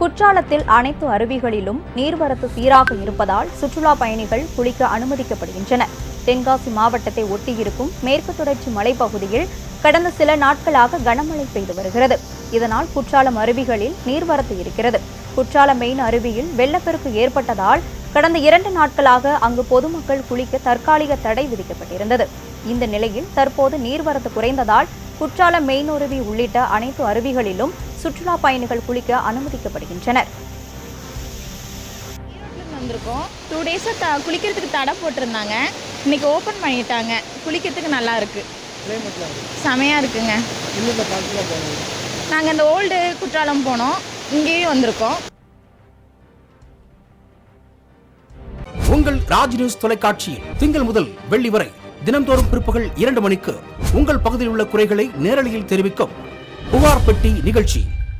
குற்றாலத்தில் அனைத்து அருவிகளிலும் நீர்வரத்து சீராக இருப்பதால் சுற்றுலா பயணிகள் குளிக்க அனுமதிக்கப்படுகின்றனர் தென்காசி மாவட்டத்தை ஒட்டியிருக்கும் மேற்கு தொடர்ச்சி மலைப்பகுதியில் கடந்த சில நாட்களாக கனமழை பெய்து வருகிறது. இதனால் குற்றாலம் அருவிகளில் நீர்வரத்து இருக்கிறது. குற்றாலம் மெயின் அருவியில் வெள்ளப்பெருக்கு ஏற்பட்டதால் கடந்த இரண்டு நாட்களாக அங்கு பொதுமக்கள் குளிக்க தற்காலிக தடை விதிக்கப்பட்டிருந்தது. இந்த நிலையில் தற்போது நீர்வரத்து குறைந்ததால் குற்றாலம் மெயின் அருவி உள்ளிட்ட அனைத்து அருவிகளிலும் சுற்றுலா பயணிகள் குளிக்க அனுமதிக்கப்படுகின்றனர். வந்திருக்கோம். டூ டேஸாக த குளிக்கிறதுக்கு தடை போட்டிருந்தாங்க. இன்னைக்கு ஓப்பன் பண்ணிட்டாங்க. குளிக்கிறதுக்கு நல்லா இருக்கு. கிளைமேட்லாம் இருக்கு செமையாக இருக்குங்க. நாங்கள் இந்த ஓல்டு குற்றாலம் போனோம். இங்கேயும் வந்திருக்கோம். உங்கள் ராஜ் நியூஸ் தொலைக்காட்சியில் திங்கள் முதல் வெள்ளி வரை தினம்தோறும் பிற்பகல் இரண்டு மணிக்கு உங்கள் பகுதியில் உள்ள குறைகளை நேரலையில் தெரிவிக்கும் புகார் பெட்டி நிகழ்ச்சி.